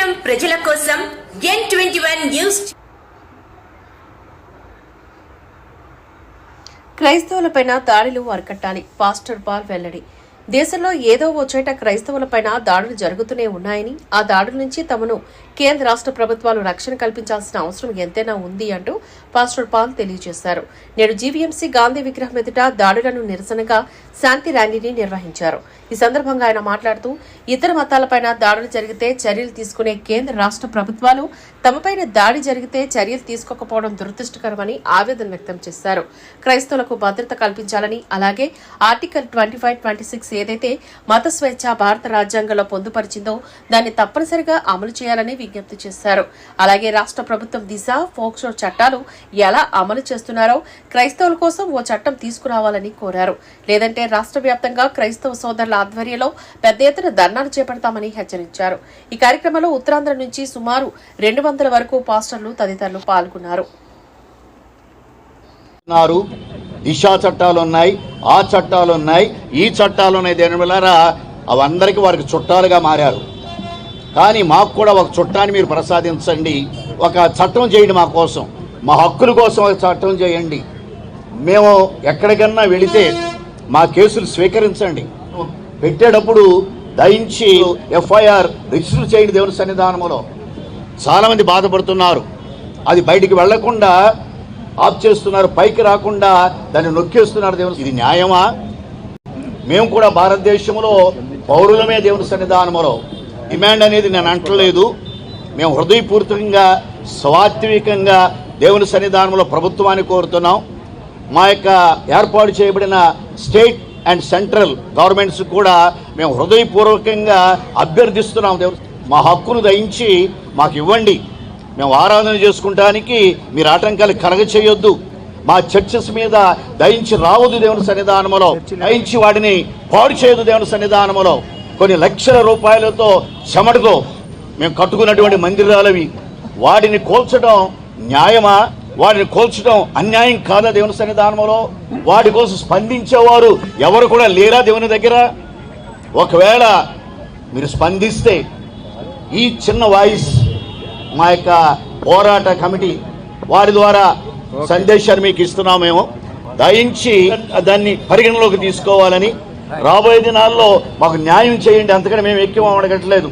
ప్రతిదినం ప్రజల కోసం ఎన్ ట్వంటీ వన్ న్యూస్ క్రైస్తవులపైన దాడులు అరికట్టాలి. పాస్టర్ పాల్ వెల్లడి. దేశంలో ఏదో వచ్చేట క్రైస్తవులపైన దాడులు జరుగుతూనే ఉన్నాయని ఆ దాడుల నుంచి తమను కేంద్ర రాష్ట్ర ప్రభుత్వాలు రక్షణ కల్పించాల్సిన అవసరం ఎంతైనా ఉంది అంటూ పాస్టర్ పాల్ తెలియజేశారు. నేడు జీవీఎంసీ గాంధీ విగ్రహం ఎదుట దాడులను నిరసనగా శాంతి ర్యాలీని నిర్వహించారు. ఈ సందర్భంగా ఆయన మాట్లాడుతూ ఇతర మతాలపైన దాడులు జరిగితే చర్యలు తీసుకునే కేంద్ర రాష్ట్ర ప్రభుత్వాలు తమపైన దాడి జరిగితే చర్యలు తీసుకోకపోవడం దురదృష్టకరమని ఆవేదన వ్యక్తం చేశారు. క్రైస్తవులకు భద్రత కల్పించాలని అలాగే article twenty five twenty six ఏదైతే మత స్వేచ్ఛ భారత రాజ్యాంగంలో పొందుపరిచిందో దాన్ని తప్పనిసరిగా అమలు చేయాలని విజ్ఞప్తి చేశారు. అలాగే రాష్ట్ర ప్రభుత్వం దిశ ఫోక్సో చట్టాలు ఎలా అమలు చేస్తున్నారో క్రైస్తవుల కోసం ఓ చట్టం తీసుకురావాలని కోరారు. లేదంటే రాష్ట్ర వ్యాప్తంగా క్రైస్తవ సోదరుల ఆధ్వర్యంలో పెద్ద ఎత్తున ధర్నాలు చేపడతామని హెచ్చరించారు. ఈ కార్యక్రమంలో ఉత్తరాంధ్ర నుంచి సుమారు రెండు వందల వరకు పాస్టర్లు తదితరులు పాల్గొన్నారు. దిశా చట్టాలు ఉన్నాయి ఆ చట్టాలు ఉన్నాయి ఈ చట్టాలు ఉన్నాయి దేని వెళ్ళారా అవందరికీ వారికి చుట్టాలుగా మారారు. కానీ మాకు కూడా ఒక చుట్టాన్ని మీరు ప్రసాదించండి ఒక చట్టం చేయండి మా కోసం. మా హక్కుల కోసం ఒక చట్టం చేయండి. మేము ఎక్కడికన్నా వెళితే మా కేసులు స్వీకరించండి. పెట్టేటప్పుడు దయించి ఎఫ్ఐఆర్ రిజిస్టర్ చేయండి దేవుని సన్నిధానంలో చాలామంది బాధపడుతున్నారు. అది బయటికి వెళ్ళకుండా ఆఫ్ చేస్తున్నారు పైకి రాకుండా దాన్ని నొక్కేస్తున్నారు దేవుని ఇది న్యాయమా? మేము కూడా భారతదేశంలో పౌరులమే దేవుని సన్నిధానములో డిమాండ్ అనేది నేను అంటలేదు. మేము హృదయపూర్వకంగా స్వాత్వికంగా దేవుని సన్నిధానంలో ప్రభుత్వాన్ని కోరుతున్నాం. మా యొక్క ఏర్పాటు చేయబడిన స్టేట్ అండ్ సెంట్రల్ గవర్నమెంట్స్ కూడా మేము హృదయపూర్వకంగా అభ్యర్థిస్తున్నాం దేవుడు మా హక్కును దయించి మాకు ఇవ్వండి. మేము ఆరాధన చేసుకుంటానికి మీరు ఆటంకాలు కలగ చేయొద్దు మా చర్చెస్ మీద దయించి రావద్దు దేవుని సన్నిధానములో. దయించి వాటిని పాడు చేయదు దేవుని సన్నిధానములో. కొన్ని లక్షల రూపాయలతో చెమటతో మేము కట్టుకున్నటువంటి మందిరాలవి. వాటిని కోల్చడం న్యాయమా? వాటిని కోల్చడం అన్యాయం కాదా దేవుని సన్నిధానంలో వాటి కోసం స్పందించేవారు ఎవరు కూడా లేరా దేవుని దగ్గర? ఒకవేళ మీరు స్పందిస్తే ఈ చిన్న వాయిస్ మా యొక్క పోరాట కమిటీ వారి ద్వారా సందేశాన్ని మీకు ఇస్తున్నాం మేము. దయించి దాన్ని పరిగణలోకి తీసుకోవాలని. రాబోయే దినాల్లో మాకు న్యాయం చేయండి అంతకని మేము ఎక్కువ అడగట్లేదు.